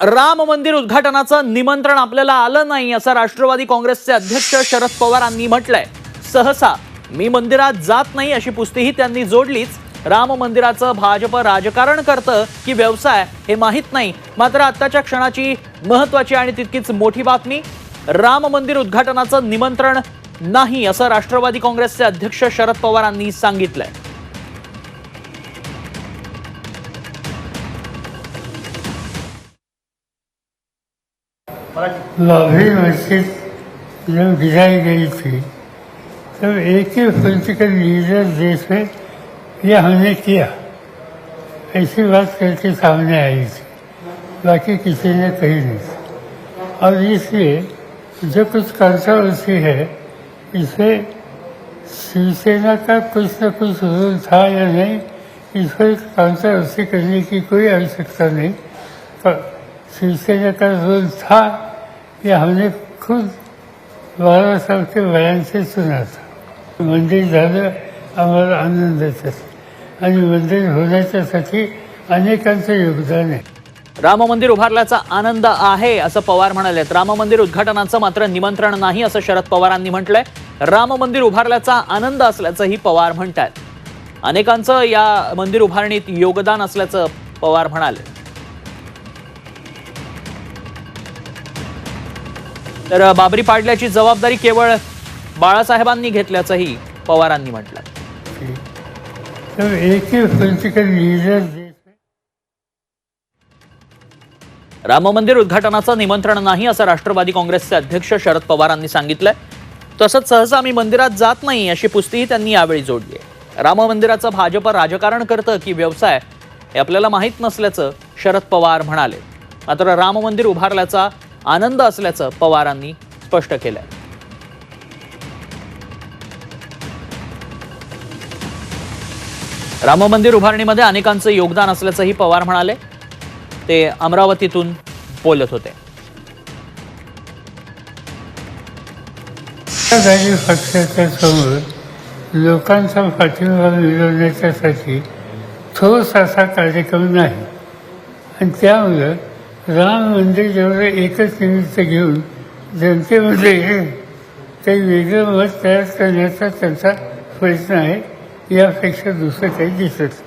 राम मंदिर उद्घाटनाचं निमंत्रण आपल्याला आलं नाही असं राष्ट्रवादी काँग्रेसचे अध्यक्ष शरद पवारांनी म्हटलंय. सहसा मी मंदिरात जात नाही अशी पुस्तीही त्यांनी जोडलीच. राम मंदिराचं भाजप राजकारण करतं की व्यवसाय हे माहीत नाही. मात्र आत्ताच्या क्षणाची महत्वाची आणि तितकीच मोठी बातमी राम मंदिर उद्घाटनाचं निमंत्रण नाही असं राष्ट्रवादी काँग्रेसचे अध्यक्ष शरद पवारांनी सांगितलंय. बाबरी मस्जिद जब गिराई गई थी तब एक ही पोलिटिकल लीडर देश में यह हमने किया ऐसी बात करके सामने आई थी बाकी किसी ने कही नहीं थी और इसलिए जो कुछ कंट्रोवर्सी है इसे शिवसेना का कुछ न कुछ रूल था या नहीं इस पर कंट्रोवर्सी करने की कोई आवश्यकता नहीं पर शिवसेना का रूल था यह हमने खुद बारह साल के बयान से सुना था। मंदिर झालं आम्हाला आनंदाचं आणि मंदिर होण्याच्यासाठी अनेकांचं योगदान आहे राम मंदिर उभारल्याचा आनंद आहे असं पवार म्हणालेत राम मंदिर उद्घाटनाचं मात्र निमंत्रण नाही असं शरद पवारांनी म्हटलंय. राम मंदिर उभारल्याचा आनंद असल्याचंही पवार म्हणतात अनेकांचं या मंदिर उभारणीत योगदान असल्याचं पवार म्हणाले. तर बाबरी पाडल्याची जबाबदारी केवळ बाळासाहेबांनी घेतल्याचंही पवारांनी म्हटलं. राम मंदिर उद्घाटनाचं निमंत्रण नाही असं राष्ट्रवादी काँग्रेसचे अध्यक्ष शरद पवारांनी सांगितलंय. तसंच सहसा मी मंदिरात जात नाही अशी पुस्तीही त्यांनी यावेळी जोडली राम मंदिराचं भाजप राजकारण करतं की व्यवसाय हे आपल्याला माहीत नसल्याचं शरद पवार म्हणाले. मात्र राम मंदिर उभारल्याचा आनंद असल्याचं पवारांनी स्पष्ट केलं राम मंदिर उभारणीमध्ये अनेकांचं योगदान असल्याचंही पवार म्हणाले. ते अमरावतीतून बोलत होते. पक्षाच्या समोर लोकांचा पाठिंबा मिळवण्याच्यासाठी ठोस असा कार्यक्रम नाही. आणि त्यामुळं राम मंदिर जेवढं एकच निमित्त घेऊन जनतेमध्ये काही वेगळं मत तयार करण्याचा त्यांचा प्रयत्न आहे. यापेक्षा दुसरं काही दिसत नाही.